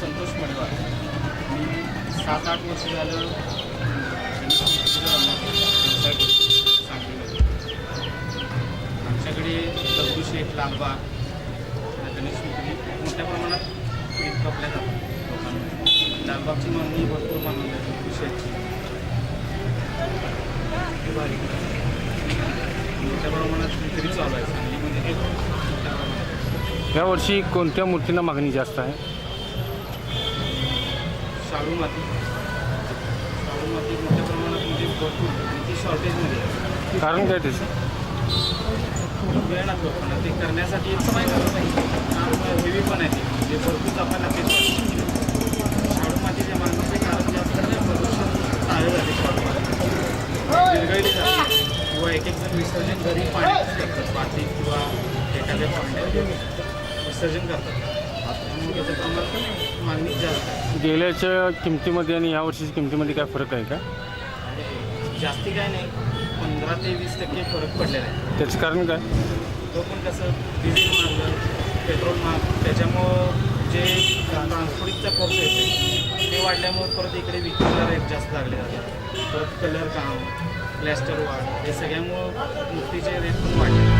संतोष मडवार मी सात आठ वर्ष झालं व्यवसाय करतो सांगलीमध्ये आमच्याकडे दगडूशेठ लालबाग गणेश विक्री मोठ्या प्रमाणात विक्री कापल्या जातात. लोकांना लालबागची मागणी भरपूर मागणी आहे. दगडूशेठची भारी. मोठ्या प्रमाणात विक्री चालू आहे. सांगलीमध्ये हे या वर्षी कोणत्या मूर्तींना मागणी जास्त आहे? शाळू माती. शाळू माती मोठ्या प्रमाणात म्हणजे भरपूर आणि ती शॉर्टेजमध्ये आहे. कारण काय त्याचं? वेळ लागतो लोकांना ते करण्यासाठी काय करत नाही. हेवी पण आहे ते. म्हणजे भरपूर जपायला लागते शाळू मातीच्या मागणीचे कारण जास्त नाही प्रदूषण चालू झाले शाळू माती. विरघळली जाते किंवा एक एक जण विसर्जन घरी पाण्यातच करतात. माती किंवा एखाद्या पाण्यात विसर्जन करतात. त्यामुळे त्याचं प्रमाण पण मागणी जास्त आहे गेल्याच्या किमतीमध्ये आणि यावर्षीच्या किमतीमध्ये काय फरक आहे का? जास्ती काय नाही. पंधरा ते वीस टक्के फरक पडलेला आहे. त्याचं कारण काय? तो पण कसं डिझेल मारलं पेट्रोल महाग. त्याच्यामुळं जे ट्रान्सपोर्टिंगचा खर्च येतो ते वाढल्यामुळं परत इकडे विक्रीला रेट जास्त लागले जातात. परत कलर काम प्लॅस्टर वाढ हे सगळ्यामुळं मुक्तीचे रेट पण वाढले.